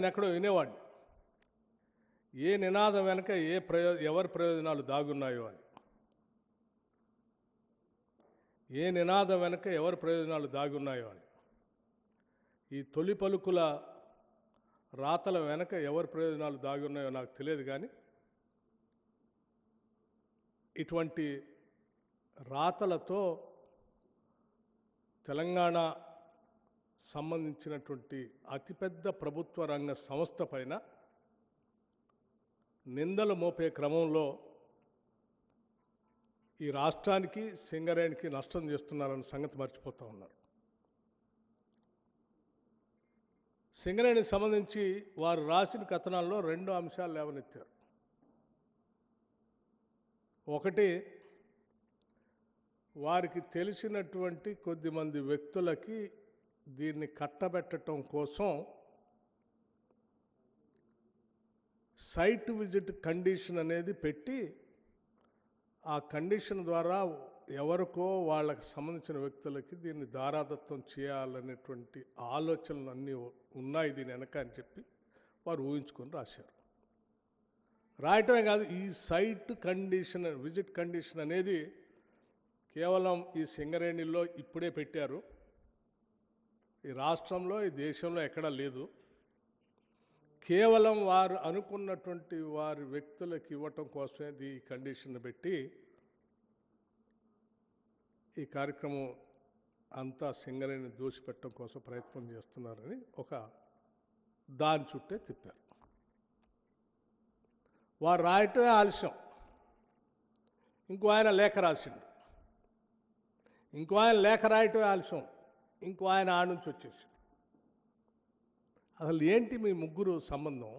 నేను ఎక్కడో వినేవాడిని. ఏ నినాదం వెనక ఏ ప్రయో ఎవరి ప్రయోజనాలు దాగున్నాయో అని. ఏ నినాదం వెనక ఎవరి ప్రయోజనాలు దాగున్నాయో అని. ఈ తొలి పలుకుల రాతల వెనక ఎవరి ప్రయోజనాలు దాగున్నాయో నాకు తెలియదు కానీ ఇటువంటి రాతలతో తెలంగాణ సంబంధించినటువంటి అతిపెద్ద ప్రభుత్వ రంగ సంస్థ పైన నిందలు మోపే క్రమంలో ఈ రాష్ట్రానికి సింగరేణికి నష్టం చేస్తున్నారన్న సంగతి మర్చిపోతూ ఉన్నారు. సింగరేణికి సంబంధించి వారు రాసిన కథనాల్లో రెండు అంశాలు లేవనెత్తారు. ఒకటి వారికి తెలిసినటువంటి కొద్దిమంది వ్యక్తులకి దీన్ని కట్టబెట్టడం కోసం సైట్ విజిట్ కండిషన్ అనేది పెట్టి ఆ కండిషన్ ద్వారా ఎవరికో వాళ్ళకి సంబంధించిన వ్యక్తులకి దీన్ని దారాదత్తం చేయాలనేటువంటి ఆలోచనలు అన్నీ ఉన్నాయి దీని వెనక అని చెప్పి వారు ఊహించుకొని రాశారు. రాయటమే కాదు ఈ సైట్ కండిషన్ విజిట్ కండిషన్ అనేది కేవలం ఈ సింగరేణిలో ఇప్పుడే పెట్టారు. ఈ రాష్ట్రంలో ఈ దేశంలో ఎక్కడా లేదు. కేవలం వారు అనుకున్నటువంటి వారి వ్యక్తులకు ఇవ్వటం కోసమే ఈ కండిషన్ పెట్టి ఈ కార్యక్రమం అంతా సింగరేణిని దూసిపెట్టడం కోసం ప్రయత్నం చేస్తున్నారని ఒక దాని చుట్టే తిప్పారు. వారు రాయటమే ఆలస్యం. ఇంకో ఆయన లేఖ రాసిండు. ఇంకో ఆయన లేఖ రాయటమే ఆలస్యం. ఇంకో ఆయన ఆడ నుంచి వచ్చేసి అసలు ఏంటి మీ ముగ్గురు సంబంధం?